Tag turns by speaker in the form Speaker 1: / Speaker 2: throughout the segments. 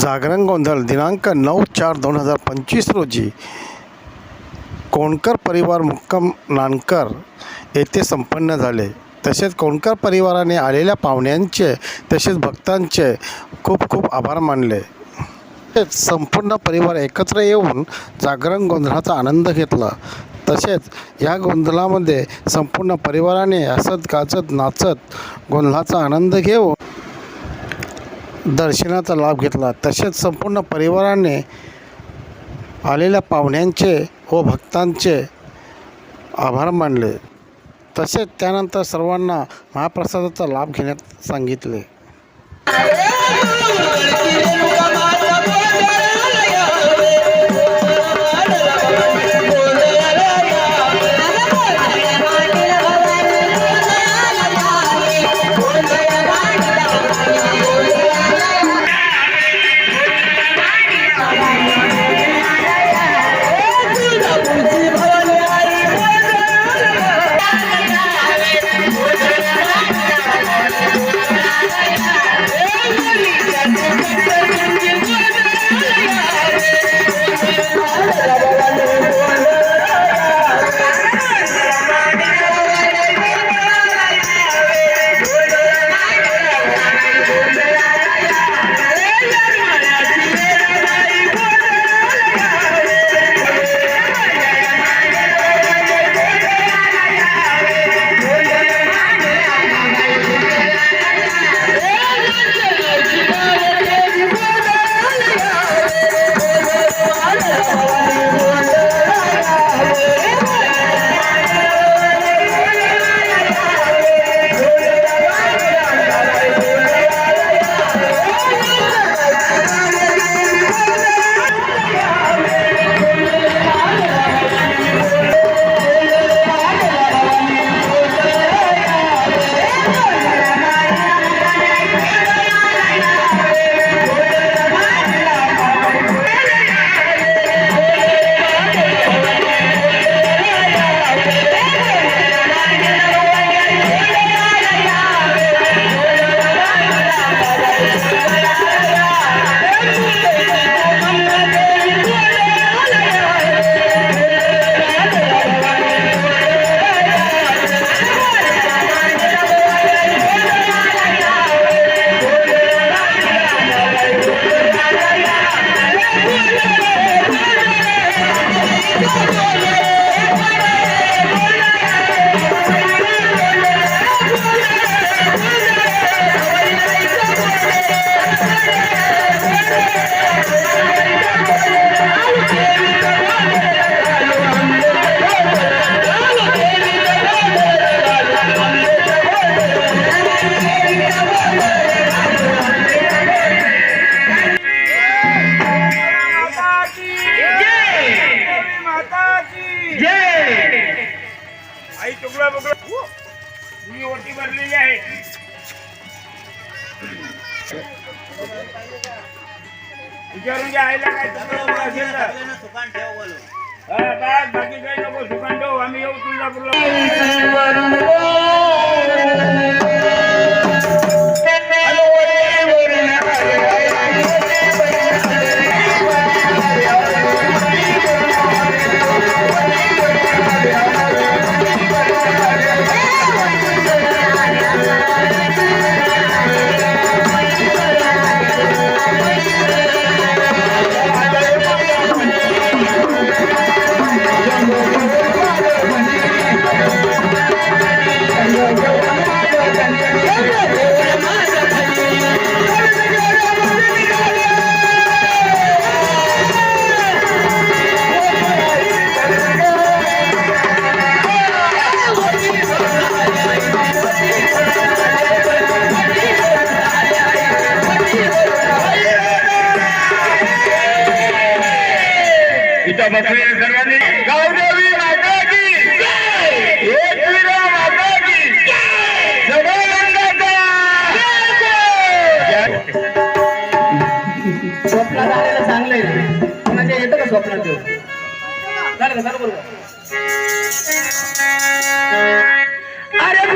Speaker 1: जागरण गोंधळ दिनांक नऊ चार दोन हजार पंचवीस रोजी कोणकर परिवार मुक्काम नानकर येथे संपन्न झाले. तसेच कोणकर परिवाराने आलेल्या पाहुण्यांचे तसेच भक्तांचे खूप खूप आभार मानले. तसेच संपूर्ण परिवार एकत्र येऊन जागरण गोंधळाचा आनंद घेतला. तसेच या गोंधळामध्ये संपूर्ण परिवाराने हसत गाजत नाचत गोंधळाचा आनंद घेऊन दर्शनाचा लाभ घेतला. तसेच संपूर्ण परिवाराने आलेल्या पाहुण्यांचे व भक्तांचे आभार मानले. तसेच त्यानंतर सर्वांना महाप्रसादाचा लाभ घेण्यात सांगितले.
Speaker 2: ની ઓટી બદલી જાય. વિચારું કે આયલા કાય તમને પાસે સુકાન ઠેવ બોલો. હા બસ બાકી કઈ લોકો સુકાન ઠેવ અમે એવું તુલનાપુર
Speaker 3: स्वप्नात आलेलं चांगलंय म्हणजे येतं का स्वप्नात देऊ झालं का? झालं बरोबर. अरे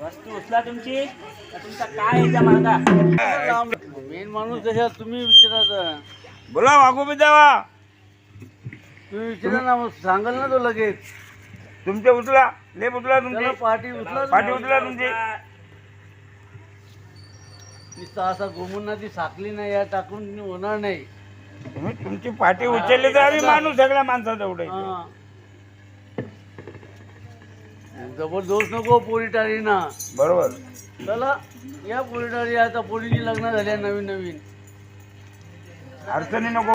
Speaker 1: वस्तू उचला तुमची तुमचा काय आहे त्या मागा मेन माणूस कशा तुम्ही विचारायचं
Speaker 4: बोला वाघोबी देवा.
Speaker 1: तुम्ही विचारा ना सांगाल ना तो लगेच.
Speaker 4: तुमचे उचला लेप उचला
Speaker 1: त्याला
Speaker 4: तुमची
Speaker 1: पाठी उचला
Speaker 4: पाठी उचला तुमची.
Speaker 1: नुसतं असा घुमून ती साकली नाही या टाकून होणार नाही.
Speaker 4: तुम्ही तुमची पाठी उचलली तर आम्ही माणूस सगळ्या माणसाचं एवढं
Speaker 1: हा. जबरदस्त नको पोरी टाळी ना.
Speaker 4: बरोबर.
Speaker 1: चला या पोरी टाळी आता पोरीची लग्न झाल्या नवीन नवीन.
Speaker 4: अडचणी नको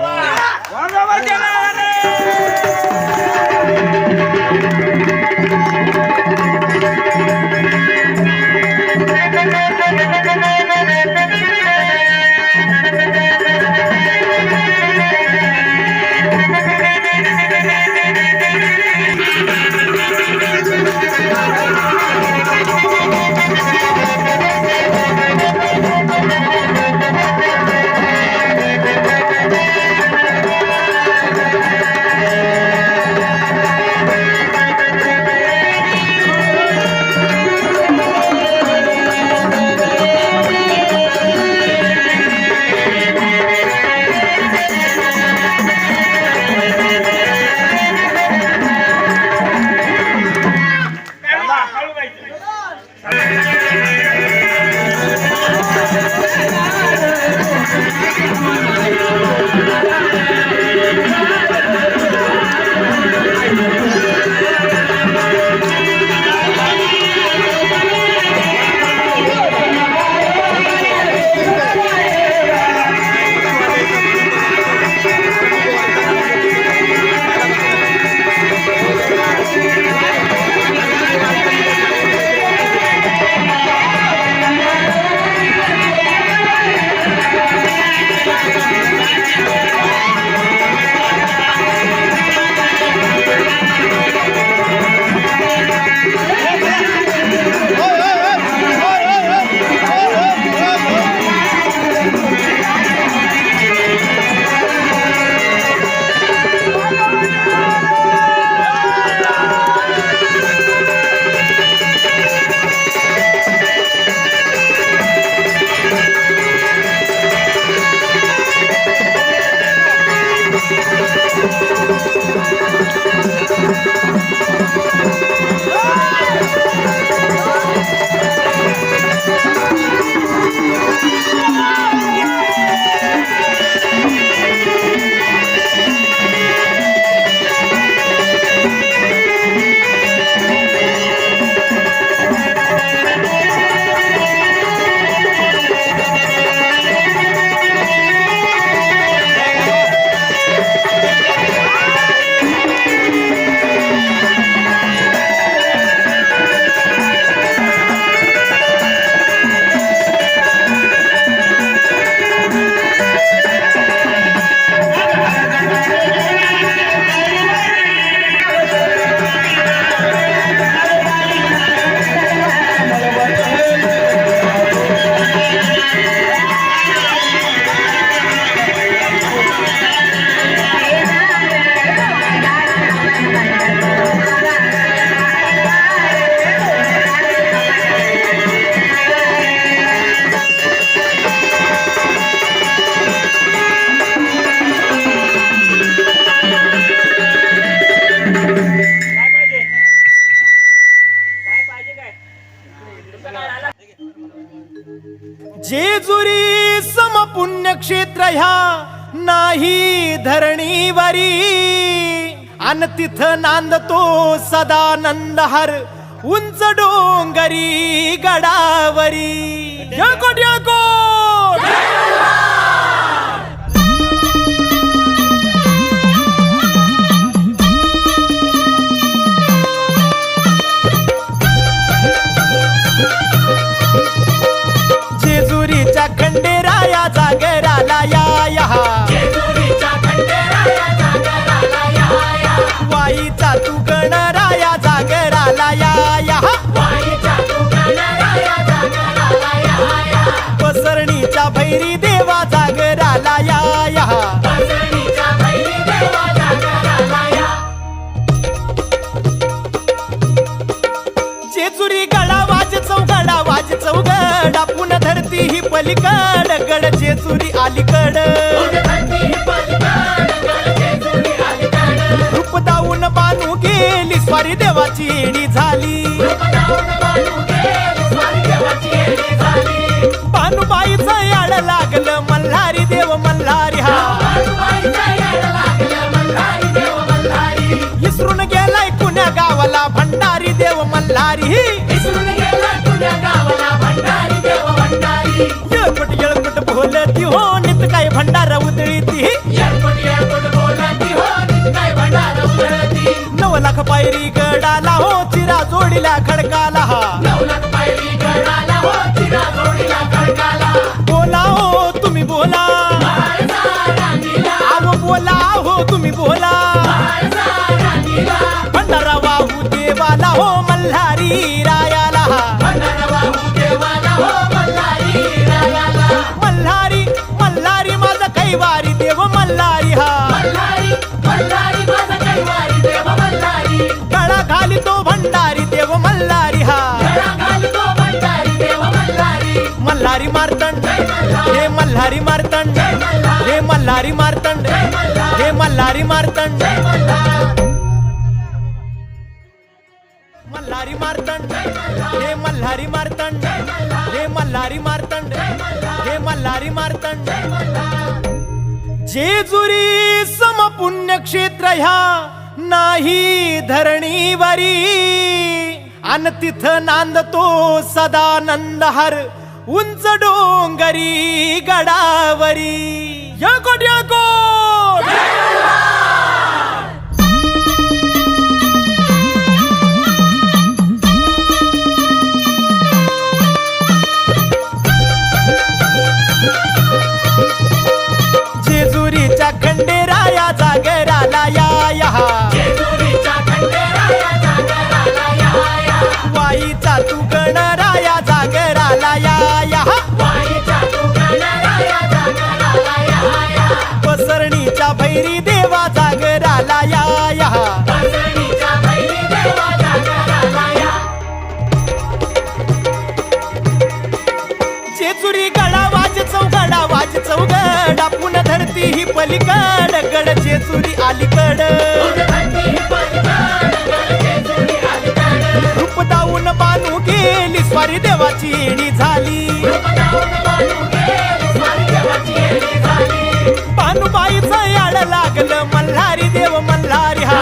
Speaker 5: तीर्थ नांदतो सदानंद हर उंच डोंगरी गडावरी. यळकोट यळकोट! तू गणराया जागराला या पसरणीच्या भैरी देवा जागराला या या. जेजुरी गळा वाज चौगडा वाज चौगड आपण धरती ही पलीकड गड. जेजुरी अलीकड. रूप दाऊन बानू गेली स्वारी देवाची येणी झाली. बानूबाईचं याड लागलं मल्हारी देव मल्हारी हा. विसरून गेलाय कुण्या गावाला भंडारी देव मल्हारी येळकुट येळकुट बोलती हो नित काय भंडारा उतळी ती नव लाख पायरी गडाला हो चिरा जोडीला खडकाला हा. मल्हारी मारतंड. हे मल्हारी मारतंड. हे मल्हारी मारतंड. मल्हारी मारतंड. हे मल्हारी मारतंड. हे मल्हारी मारतंड. हे मल्हारी मारतंड. जेजुरी समपुण्यक्षेत्र ह्या नाही धरणीवरी. अन तिथ नांदतो सदानंद हर उंच डोंगरी गडावरी. यळकोट यळकोट पलीकड गड चेचुरी अलीकड. रूप दाऊन बानू गेली स्वारी देवाची येणी झाली. बानूबाईचं याड लागलं मल्हारी देव मल्हारी हा.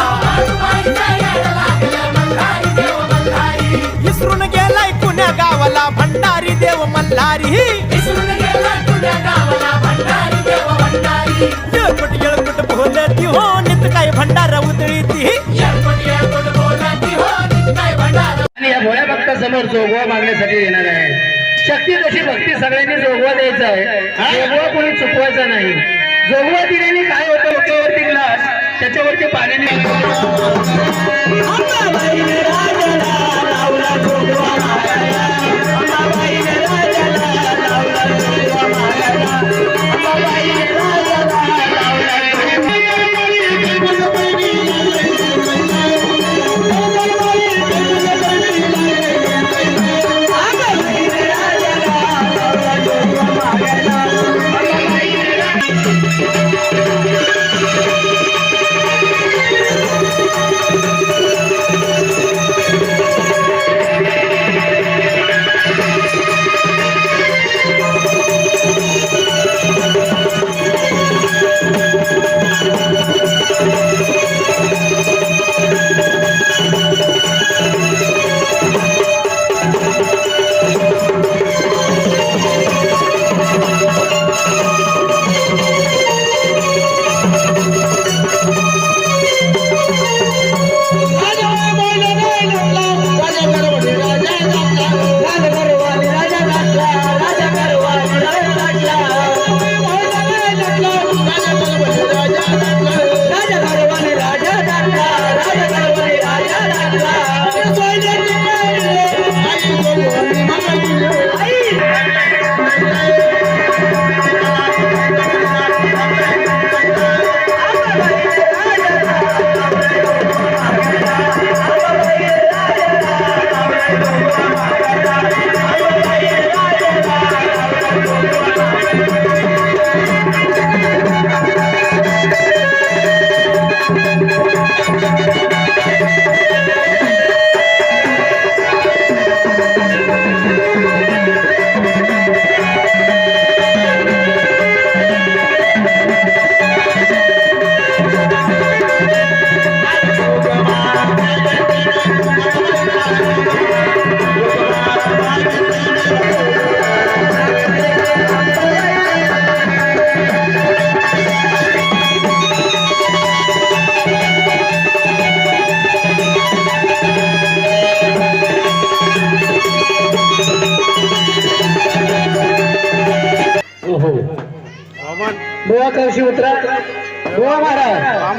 Speaker 5: विसरून गेलाय कुण्या गावाला भंडारी देव मल्हारी.
Speaker 2: तर जोगवा मागण्यासाठी येणार आहे. शक्ती तशी भक्ती सगळ्यांनी जोगवा द्यायचा आहे. जोगवा कोणी चुकवायचा नाही. जोगवा दिल्याने काय होतं? डोक्यावरती ग्लास त्याच्यावरती पाण्याने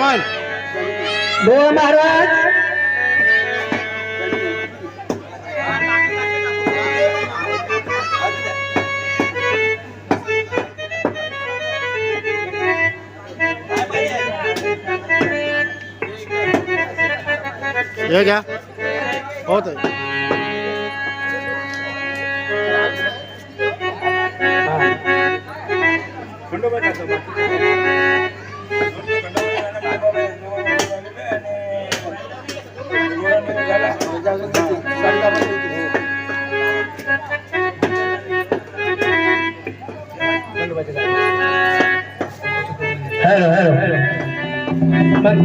Speaker 2: महाराज डोळा महाराज.
Speaker 6: हे घ्या. हो ताई.
Speaker 4: खंडोबा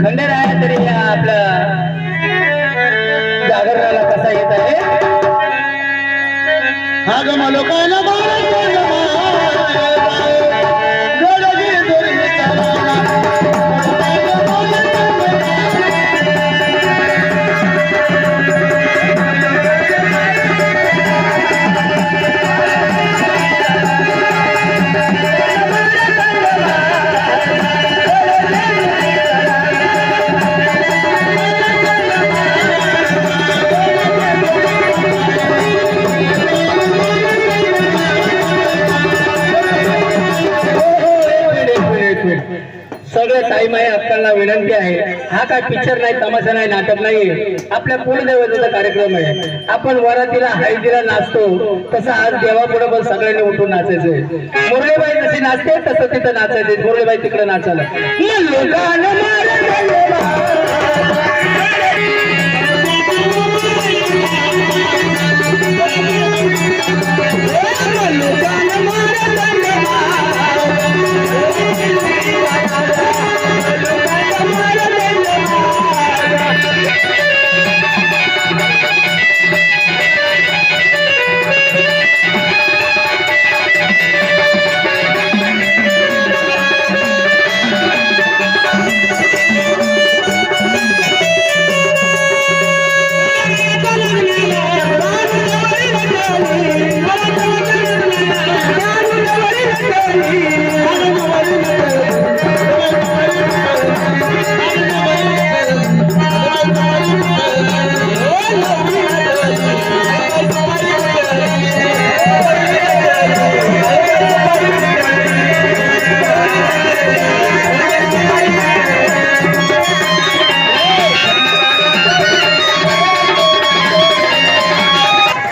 Speaker 2: खंडेराया तरी आपलं जागरणाला कसा येत आहे? हा गमा लोकांना आहे विनंती आहे. हा काय पिक्चर नाही तमाशा नाही नाटक नाही आपल्या कुलदैवताचा कार्यक्रम आहे. आपण वरातीला हळदीला नाचतो. तसं आज देवापुढे पण सगळ्यांनी उठून नाचायचंय. मुरळीबाई जशी नाचते तसं तिथं नाचायचे मुरळीबाई तिकडे नाचायला.